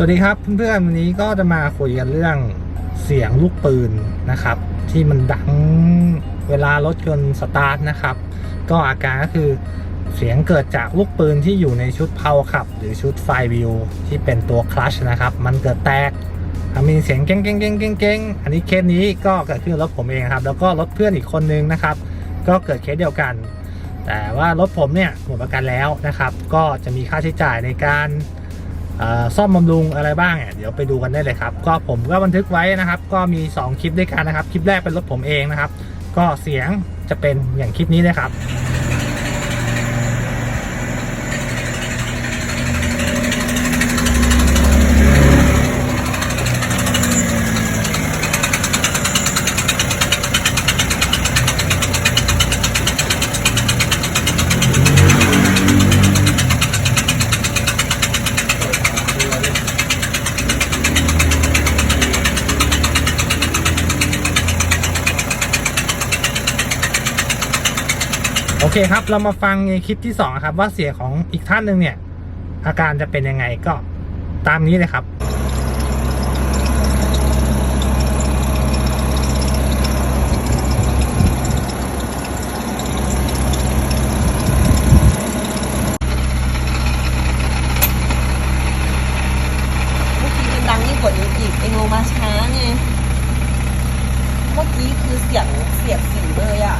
สวัสดีครับเพื่อนๆวันนี้ก็จะมาคุยกันเรื่องเสียงลูกปืนนะครับ ที่มันดังเวลารถยนต์สตาร์ทนะครับ ก็อาการก็คือเสียงเกิดจากลูกปืนที่อยู่ในชุดเพาขับ หรือชุดไฟวิวที่เป็นตัวคลัชนะครับ มันเกิดแตกมีเสียงเก้งเก้งเก้งเก้งเก้งอันนี้เคสนี้ก็เกิดขึ้นรถผมเองครับ แล้วก็รถเพื่อนอีกคนนึงนะครับ ก็เกิดเคสเดียวกัน แต่ว่ารถผมเนี่ยหมดประกันแล้วนะครับ ก็จะมีค่าใช้จ่ายในการ ซ่อมบำรุงอะไรบ้างเนี่ยเดี๋ยวไปดูกันได้เลยครับ ก็ผมก็บันทึกไว้นะครับ ก็มี 2 คลิปด้วยกันนะครับ คลิปแรกเป็นรถผมเองนะครับ ก็เสียงจะเป็นอย่างคลิปนี้นะครับ อเคครับ เรามาฟังในคลิปที่2ครับ ว่าเสียงของอีกท่านหนึ่งเนี่ย อาการจะเป็นยังไงก็ตามนี้เลยครับ เมื่อกี้มันดังยิ่งกว่านี้อีกเองลงมาช้าไง เมื่อกี้คือเสียงเสียบสิวเลยอะ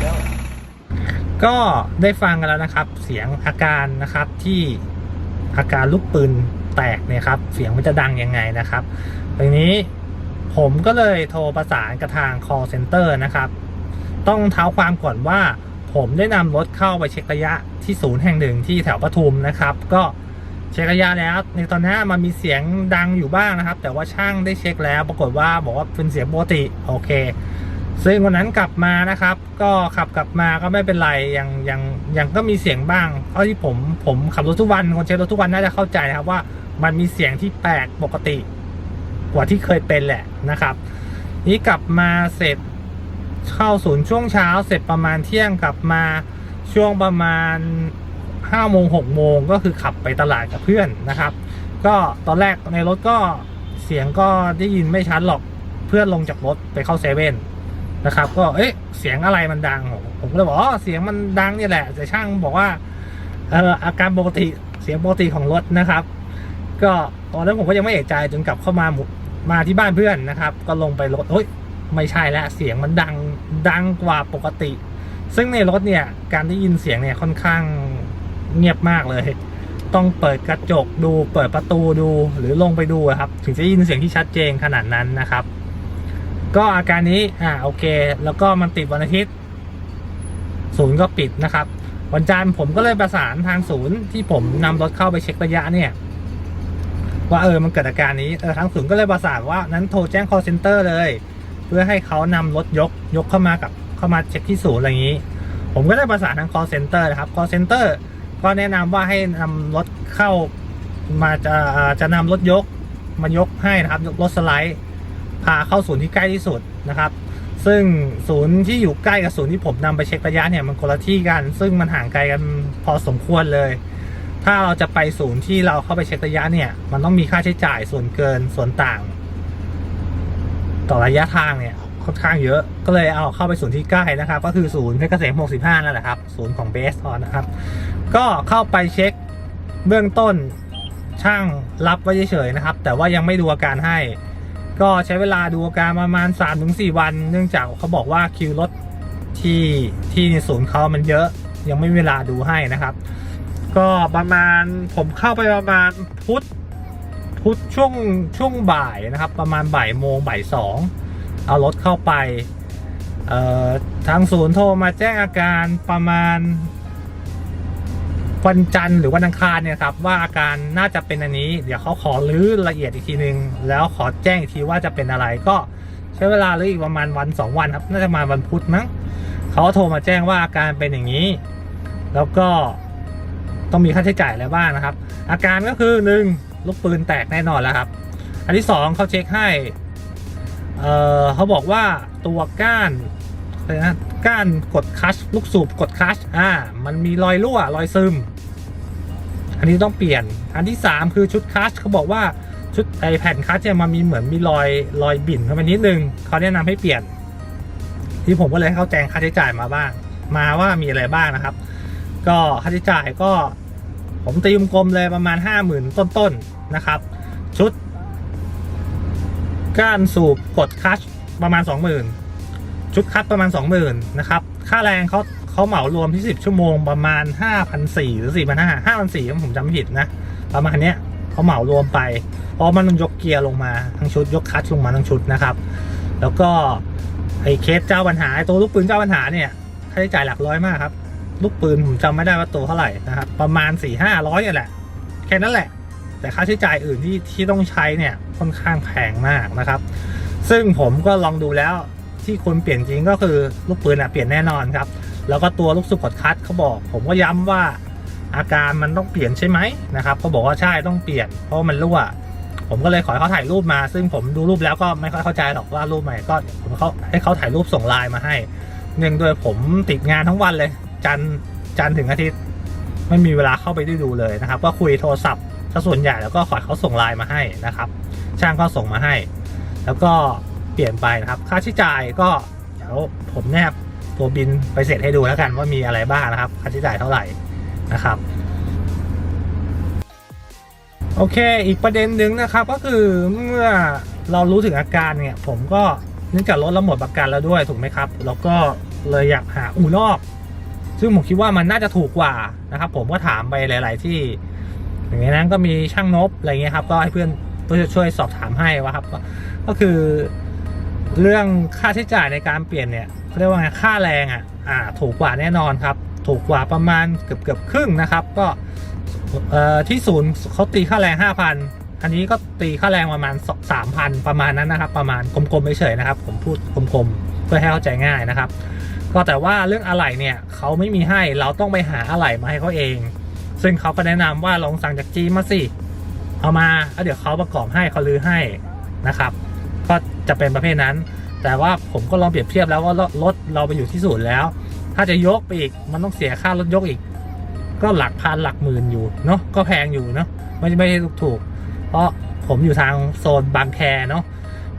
เดี๋ยว ก็ได้ฟังกันแล้วนะครับ เสียงอาการนะครับที่อาการลูกปืนแตกเนี่ยครับ เสียงมันจะดังยังไงนะครับทีนี้ผมก็เลยโทรประสานกับทาง call center นะครับ ต้องเท้าความก่อนว่า ผมได้นำรถเข้าไปเช็คระยะที่ศูนย์แห่งหนึ่งที่แถวปทุมนะครับ ก็เช็คระยะแล้ว ในตอนนี้มันมีเสียงดังอยู่บ้างนะครับ แต่ว่าช่างได้เช็คแล้ว ปรากฏว่าบอกว่าเป็นเสียงปกติโอเค ซึ่งวันนั้นกลับมานะครับ ก็ขับกลับมาก็ไม่เป็นไรยังยังยังก็มีเสียงบ้างเท่าที่ผมผมขับรถทุกวันคนใช้รถทุกวันน่าจะเข้าใจนะครับว่ามันมีเสียงที่แปลกปกติ กว่าที่เคยเป็นแหละนะครับ นี้กลับมาเสร็จเข้าศูนย์ช่วงเช้า เสร็จประมาณเที่ยงกลับมาช่วงประมาณห้าโมงหกโมงก็คือขับไปตลาดกับเพื่อนนะครับ ก็ตอนแรกในรถก็เสียงก็ได้ยินไม่ชัดหรอกเพื่อนลงจากรถไปเข้าเซเว่น นะครับ ก็เอ๊ะเสียงอะไรมันดัง ผมก็เลยบอกอ๋อเสียงมันดังเนี่ยแหละ แต่ช่างบอกว่าเอออาการปกติเสียงปกติของรถนะครับ ก็ตอนนั้นผมก็ยังไม่เอะใจจนกลับเข้ามามาที่บ้านเพื่อนนะครับ ก็ลงไปรถโอ้ยไม่ใช่แล้วเสียงมันดังดังกว่าปกติ ซึ่งในรถเนี่ยการได้ยินเสียงเนี่ยค่อนข้างเงียบมากเลย ต้องเปิดกระจกดูเปิดประตูดูหรือลงไปดูครับ ถึงจะได้ยินเสียงที่ชัดเจนขนาดนั้นนะครับ ก็อาการนี้อ่าโอเค แล้วก็มันติดวันอาทิตย์ ศูนย์ก็ปิดนะครับ วันจันทร์ผมก็เลยประสานทางศูนย์ที่ผมนำรถเข้าไปเช็คระยะเนี่ย ว่าเออมันเกิดอาการนี้เออทางศูนย์ก็เลยประสานว่านั้นโทรแจ้ง call center เลย เพื่อให้เขานำรถยกยกเข้ามากับเข้ามาเช็คที่ศูนย์อะไรอย่างนี้ ผมก็ได้ประสานทาง call center นะครับ call center ก็แนะนำว่าให้นำรถเข้ามาจะจะนำรถยกมายกให้นะครับยกรถสไลด์ พาเข้าศูนย์ที่ใกล้ที่สุดนะครับ ซึ่งศูนย์ที่อยู่ใกล้กับศูนย์ที่ผมนำไปเช็คระยะเนี่ยมันคนละที่กัน ซึ่งมันห่างไกลกันพอสมควรเลย ถ้าเราจะไปศูนย์ที่เราเข้าไปเช็คระยะเนี่ย มันต้องมีค่าใช้จ่ายส่วนเกินส่วนต่าง ต่อระยะทางเนี่ยค่อนข้างเยอะ ก็เลยเอาเข้าไปศูนย์ที่ใกล้นะครับ ก็คือศูนย์เพชรเกษม65 นั่นแหละครับ ศูนย์ของเบสออนนะครับ ก็เข้าไปเช็คเบื้องต้นช่างรับไว้เฉยๆนะครับ แต่ว่ายังไม่ดูอาการให้ ก็ใช้เวลาดูอาการประมาณ 3-4 วัน เนื่องจากเขาบอกว่าคิวรถที่ที่ในศูนย์เขามันเยอะยังไม่มีเวลาดูให้นะครับ ก็ประมาณผมเข้าไปประมาณพุธพุธช่วงช่วงบ่ายนะครับ ประมาณบ่ายโมงบ่ายสองเอารถเข้าไปทางศูนย์โทรมาแจ้งอาการประมาณ วันจันทร์หรือวันอังคารเนี่ยครับว่าอาการน่าจะเป็นอันนี้ เดี๋ยวเขาขอรื้อละเอียดอีกทีนึง แล้วขอแจ้งอีกทีว่าจะเป็นอะไรก็ใช้เวลารื้ออีกประมาณวันสองวันครับน่าจะมาวันพุธมั้งเขาโทรมาแจ้งว่าอาการเป็นอย่างนี้ แล้วก็ต้องมีค่าใช้จ่ายอะไรบ้างนะครับ อาการก็คือหนึ่งลูกปืนแตกแน่นอนแล้วครับ อันที่สองเขาเช็คให้เเขาบอกว่าตัวก้าน อะไรนะก้านกดคัชลูกสูบกดคัชอ่ามันมีรอยรั่วรอยซึม อันนี้ต้องเปลี่ยน อันที่สามคือชุดคัชเขาบอกว่าชุดไอแผ่นคัชเนี่ยมันมีเหมือนมีรอยรอยบิ่นเข้าไปนิดนึงเขาแนะนำให้เปลี่ยน ที่ผมก็เลยให้เขาแจ้งค่าใช้จ่ายมาบ้าง มาว่ามีอะไรบ้างนะครับ ก็ค่าใช้จ่ายก็ ผมตีมกลมเลยประมาณห้าหมื่นต้นๆนะครับ ชุดก้านสูบกดคัชประมาณสองหมื่น ชุดคัดประมาณสองหมื่นนะครับ ค่าแรงเขาเขาเหมารวมที่สิบชั่วโมงประมาณห้าพันสี่หรือสี่พันห้าห้าพันสี่ผมจำไม่ผิดนะ ประมาณเนี้ยเขาเหมารวมไป เพราะมันต้องยกเกียร์ลงมาทั้งชุดยกคัชลงมาทั้งชุดนะครับ แล้วก็ไอ้เคสเจ้าปัญหาไอ้ตัวลูกปืนเจ้าปัญหาเนี่ยค่าใช้จ่ายหลักร้อยมากครับ ลูกปืนผมจำไม่ได้ว่าตัวเท่าไหร่นะครับประมาณสี่ห้าร้อยนี่แหละ แค่นั้นแหละ แต่ค่าใช้จ่ายอื่นที่ที่ต้องใช้เนี่ยค่อนข้างแพงมากนะครับ ซึ่งผมก็ลองดูแล้ว ที่คุณเปลี่ยนจริงก็คือลูกปืนอะเปลี่ยนแน่นอนครับ แล้วก็ตัวลูกสุกดคัดเขาบอก ผมก็ย้ำว่าอาการมันต้องเปลี่ยนใช่ไหมนะครับเขาบอกว่าใช่ต้องเปลี่ยนเพราะมันรั่วผมก็เลยขอเขาถ่ายรูปมา ซึ่งผมดูรูปแล้วก็ไม่ค่อยเข้าใจหรอกว่ารูปใหม่ก็ผมเขาให้เขาถ่ายรูปส่งไลน์มาให้เนื่องด้วยผมติดงานทั้งวันเลย จันจันถึงอาทิตย์ไม่มีเวลาเข้าไปได้ดูเลยนะครับ ก็คุยโทรศัพท์ซะส่วนใหญ่แล้วก็ขอเขาส่งไลน์มาให้นะครับ ช่างก็ส่งมาให้ แล้วก็ เปลี่ยนไปนะครับ ค่าใช้จ่ายก็เดี๋ยวผมแนบตัวบินไปเสร็จให้ดูแล้วกันว่ามีอะไรบ้างนะครับ ค่าใช้จ่ายเท่าไหร่นะครับโอเค อีกประเด็นหนึ่งนะครับก็คือเมื่อเรารู้ถึงอาการเนี่ย ผมก็เนื่องจากรถเราหมดประกันแล้วด้วยถูกไหมครับ แล้วก็เลยอยากหาอู่นอก ซึ่งผมคิดว่ามันน่าจะถูกกว่านะครับ ผมก็ถามไปหลาย ๆ ที่อย่างนี้นั้นก็มีช่างนบอะไรเงี้ยครับ ก็ให้เพื่อนเพื่อช่วยสอบถามให้ว่าครับ ก็ก็คือ เรื่องค่าใช้จ่ายในการเปลี่ยนเนี่ยเขาเรียกว่าไงค่าแรงอะอ่าถูกกว่าแน่นอนครับ ถูกกว่าประมาณเกือบเกือบครึ่งนะครับ ก็เอ่อที่ศูนย์เขาตีค่าแรงห้าพันอันนี้ก็ตีค่าแรงประมาณสามพันประมาณนั้นนะครับ ประมาณกลมๆเฉยๆนะครับ ผมพูดกลมๆเพื่อให้เข้าใจง่ายนะครับ ก็แต่ว่าเรื่องอะไหล่เนี่ยเขาไม่มีให้เราต้องไปหาอะไหล่มาให้เขาเอง ซึ่งเขาก็แนะนำว่าลองสั่งจากจีนมาสิเอามาแล้วเดี๋ยวเขาประกอบให้เขาลือให้นะครับ ก็จะเป็นประเภทนั้น แต่ว่าผมก็ลองเปรียบเทียบแล้วว่ารถเราไปอยู่ที่ศูนย์แล้ว ถ้าจะยกไปอีกมันต้องเสียค่ารถยกอีก ก็หลักพันหลักหมื่นอยู่เนาะก็แพงอยู่เนาะไม่ไม่ได้ถูก เพราะผมอยู่ทางโซนบางแคเนาะ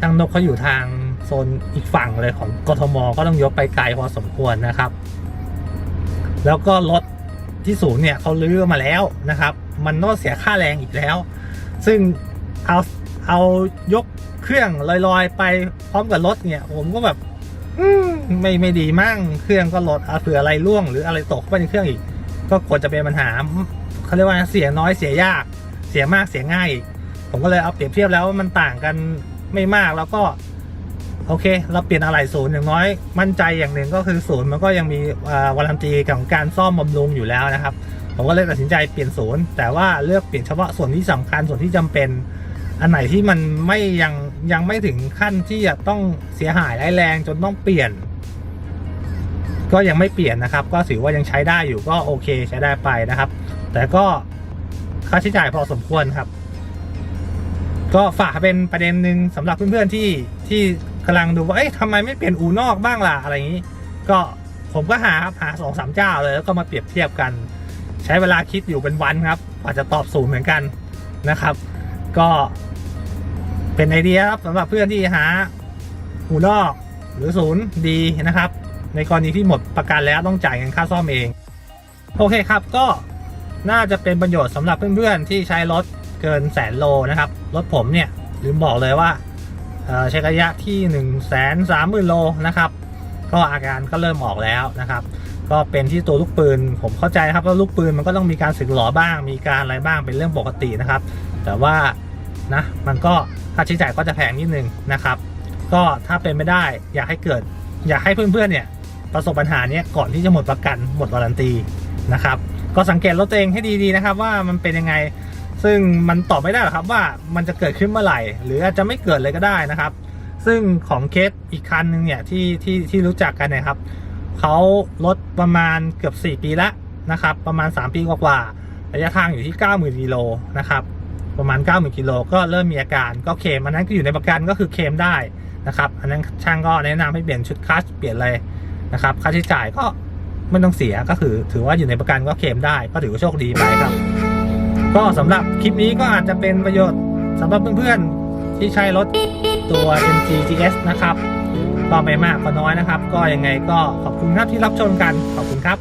ทางนกเขาอยู่ทางโซนอีกฝั่งเลยของกทมก็ต้องยกไปไกลพอสมควรนะครับ แล้วก็รถที่ศูนย์เนี่ยเขาลื้อมาแล้วนะครับ มันต้องเสียค่าแรงอีกแล้ว ซึ่งเอาเอายก เครื่องลอยๆ ไปพร้อมกับรถเนี่ย ผมก็แบบมไม่ไม่ดีมั่งเครื่องก็ลดเอาเผื่ออะไรร่วง หรืออะไรตกไปในเครื่องอีก ก็ควรจะเป็นปัญหาเขาเรียกว่าเสียน้อยเสียยาก เสียมากเสียง่าย ผมก็เลยเอาเปรียบเทียบแล้วว่ามันต่างกันไม่มากแล้วก็ โอเค เราเปลี่ยนอะไรศูนย์อย่างน้อย มั่นใจอย่างหนึ่งก็คือศูนย์มันก็ยังมีวารันตีกับการซ่อมบำรุงอยู่แล้วนะครับ ผมก็เลยตัดสินใจเปลี่ยนศูนย์แต่ว่าเลือกเปลี่ยนเฉพาะส่วนที่สำคัญส่วนที่จำเป็น อันไหนที่มันไม่ยัง ยังไม่ถึงขั้นที่จะต้องเสียหายร้ายแรงจนต้องเปลี่ยน ก็ยังไม่เปลี่ยนนะครับ ก็ถือว่ายังใช้ได้อยู่ก็โอเคใช้ได้ไปนะครับ แต่ก็ค่าใช้จ่ายพอสมควรครับ ก็ฝากเป็นประเด็นหนึ่งสำหรับเพื่อนๆที่ที่กำลังดูว่าเอ๊ะทำไมไม่เปลี่ยนอูนอกบ้างล่ะอะไรอย่างนี้ ก็ผมก็หาครับหาสองสามเจ้าเลยแล้วก็มาเปรียบเทียบกัน ใช้เวลาคิดอยู่เป็นวันครับกว่าจะตอบศูนย์เหมือนกันนะครับ ก็ เป็นไอเดียครับสำหรับเพื่อนที่หาหูนอกหรือศูนย์ดีนะครับ ในกรณีที่หมดประกันแล้วต้องจ่ายเงินค่าซ่อมเอง โอเคครับก็น่าจะเป็นประโยชน์สำหรับเพื่อนๆ ที่ใช้รถเกินแสนโลนะครับ รถผมเนี่ยลืมบอกเลยว่าเออใช้ระยะที่1นึ่งแสนสามหมื่นโลนะครับ ก็อาการก็เริ่มออกแล้วนะครับ ก็เป็นที่ตัวลูกปืน ผมเข้าใจครับว่าลูกปืนมันก็ต้องมีการสึกหลอบ้าง มีการอะไรบ้างเป็นเรื่องปกตินะครับ แต่ว่า นะมันก็ค่าใช้จ่ายก็จะแพงนิดนึงนะครับ ก็ถ้าเป็นไม่ได้อยากให้เกิด อยากให้เพื่อนๆเนี่ยประสบปัญหานี้ก่อนที่จะหมดประกันหมดวารันตีนะครับก็สังเกตรถตัวเองให้ดีๆนะครับ ว่ามันเป็นยังไงซึ่งมันตอบไม่ได้หรอกครับว่ามันจะเกิดขึ้นเมื่อไหร่ หรืออาจจะไม่เกิดเลยก็ได้นะครับ ซึ่งของเคสอีกคันหนึ่งเนี่ยที่ที่ที่รู้จักกันนยครับเขาลดประมาณเกือบ 4 ปีละนะครับ ประมาณ 3 ปีกว่าๆระยะทางอยู่ที่ 90,000กิโลนะครับ ประมาณ 90,000กิโลก็เริ่มมีอาการก็เคมอันนั้นก็อยู่ในประกันก็คือเคมได้นะครับอันนั้นช่างก็แนะนำให้เปลี่ยนชุดคลัตชเปลี่ยนเลยนะครับค่าใช้จ่ายก็ไม่ต้องเสียก็คือถือว่าอยู่ในประกันก็เคมได้ก็ถือว่าโชคดีไปครับ ก็สำหรับคลิปนี้ก็อาจจะเป็นประโยชน์สำหรับเพื่อนๆที่ใช้รถตัว MG GS นะครับก็ไม่มากก็น้อยนะครับ ก็ยังไงก็ขอบคุณครับที่รับชมกันขอบคุณครับ